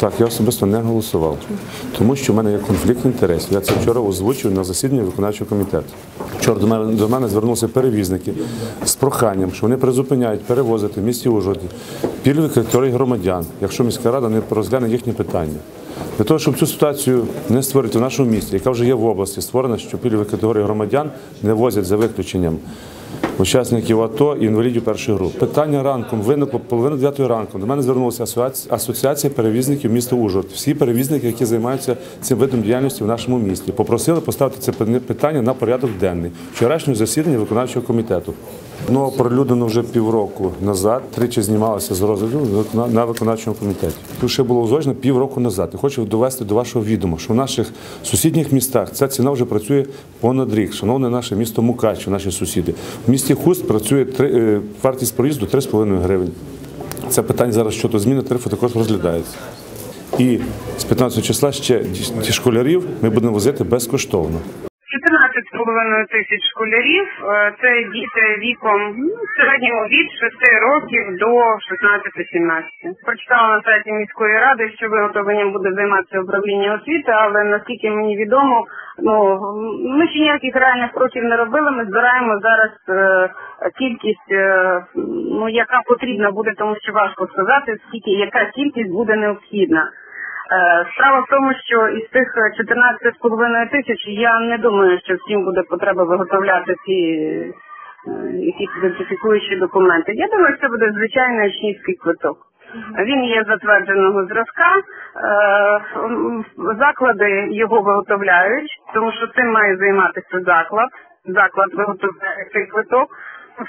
Так, я особисто не голосував, тому що в мене є конфлікт інтересів. Я це вчора озвучив на засіданні виконавчого комітету. Вчора до мене, до мене звернулися перевізники з проханням, що вони призупиняють перевозити в місті Ужгороді пільгові категорії громадян, якщо міська рада не розгляне їхні питання. Для того, щоб цю ситуацію не створити в нашому місті, яка вже є в області, створена, що пільгові категорії громадян не возять за виключенням учасників АТО і інвалідів першої групи. Питання ранком виникло половину дев'ятої ранку. До мене звернулася асоціація перевізників міста Ужгород. Всі перевізники, які займаються цим видом діяльності в нашому місті, попросили поставити це питання на порядок денний вчорашнього засідання виконавчого комітету. Ну, оприлюднено вже півроку назад, тричі знімалося з розгляду на- на виконавчому комітеті. Тут ще було узгоджено півроку назад. І хочу довести до вашого відома, що в наших сусідніх містах ця ціна вже працює понад рік. Шановне наше місто Мукачево, наші сусіди. В місті Хуст працює три, е, вартість проїзду 3,5 гривень. Це питання зараз щодо зміни тарифу також розглядається. І з 15 числа ще школярів ми будемо возити безкоштовно. 14,5 тисяч школярів. Е, Це діти віком середнього від 6 років до 16-17. Прочитала на сайті міської ради, що виготовленням буде займатися управління освіти, але наскільки мені відомо, ну ми ще ніяких реальних кроків не робили. Ми збираємо зараз е, кількість, е, ну яка потрібна буде, тому що важко сказати, скільки яка кількість буде необхідна. Е, Справа в тому, що із тих 14,5 тисяч я не думаю, що всім буде потреба виготовляти ці е, якісь ідентифікуючі документи. Я думаю, що це буде звичайний учнівський квиток. Він є затвердженого зразка. Е, Заклади його виготовляють, тому що цим має займатися заклад. Заклад виготовляє цей квиток,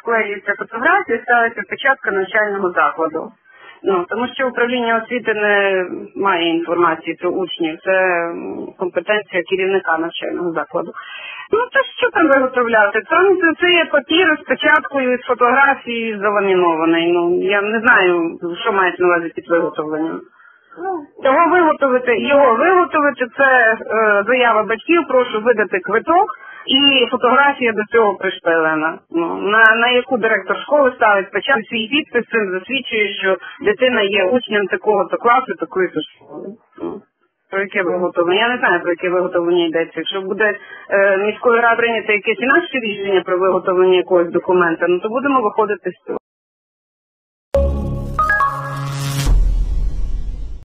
вклеюється фотографія, ставиться печатка навчального закладу. Ну тому що управління освіти не має інформації про учнів, це компетенція керівника навчального закладу. Ну то що там виготовляти? Там це, це є папір з печаткою, з фотографією заламінований. Ну я не знаю, що мають на увазі під виготовленням. Його виготовити, його виготовити це е, заява батьків, прошу видати квиток і фотографія до цього пришпилена. Ну на, на яку директор школи ставить спочатку свій підпис, цим засвідчує, що дитина є учнем такого-то класу, такої то школи. Ну. Про яке виготовлення? Я не знаю, про яке виготовлення йдеться. Якщо буде е, міською радою прийнято якесь інакше рішення про виготовлення якогось документа, ну то будемо виходити з цього.